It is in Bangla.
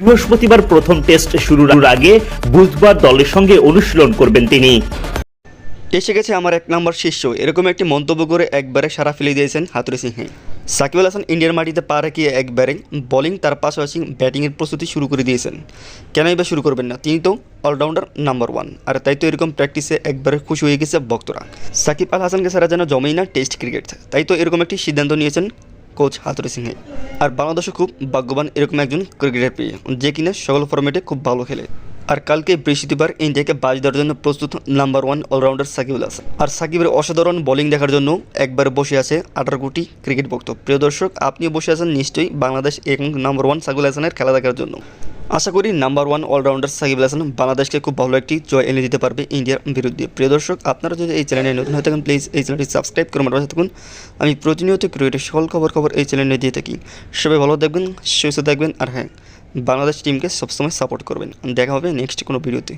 বৃহস্পতিবার প্রথম টেস্ট শুরুর আগে বুধবার দলের সঙ্গে অনুশীলন করবেন তিনি। এসে গেছে আমার এক নম্বর শিষ্য। এরকম একটি মন্তব্য করে একবারে সারা ফেলে দিয়েছেন হাতুরি সিংহে। সাকিব আল হাসান ইন্ডিয়ার মাটিতে পা রাখিয়ে একবারে বোলিং তার পাশাপাশি ব্যাটিংয়ের প্রস্তুতি শুরু করে দিয়েছেন। কেনই বা শুরু করবেন না? তিনি তো অলরাউন্ডার নাম্বার ওয়ান আর তাই তো এরকম প্র্যাকটিসে একবারে খুশি হয়ে গেছে ভক্তরা। সাকিব আল হাসানকে ছাড়া যেন জমেই না টেস্ট ক্রিকেট তাই তো এরকম একটি সিদ্ধান্ত নিয়েছেন কোচ হাতুরি সিংহে। আর বাংলাদেশও খুব ভাগ্যবান এরকম একজন ক্রিকেটার পেয়ে যে কিনা সকল ফরম্যাটে খুব ভালো খেলে। আর কালকে বৃহস্পতিবার ইন্ডিয়াকে বাজ দেওয়ার জন্য প্রস্তুত number one allrounder Sakibul Hasan. আর সাকিবের অসাধারণ বোলিং দেখার জন্য একবার বসে আছে আঠারো কোটি ক্রিকেট ভক্ত। প্রিয় দর্শক, আপনিও বসে আছেন নিশ্চয়ই বাংলাদেশ এবং নাম্বার ওয়ান সাকিবুল হাসানের খেলা দেখার জন্য। আশা করি number one allrounder Sakib Hasan বাংলাদেশকে খুব ভালো একটি জয় এনে দিতে পারবে ইন্ডিয়ার বিরুদ্ধে। প্রিয় দর্শক, আপনারা যদি এই চ্যানেলে নতুন হয়ে থাকেন প্লিজ এই চ্যানেলটি সাবস্ক্রাইব করে আমার থাকুন। আমি প্রতিনিয়ত ক্রিকেটের সকল খবর খবর এই চ্যানেলে দিয়ে থাকি। সবাই ভালো দেখবেন সুস্থ থাকবেন, আর হ্যাঁ বাংলাদেশ টিমকে সবসময় সাপোর্ট করবেন। দেখা হবে নেক্সট কোনো ভিডিওতে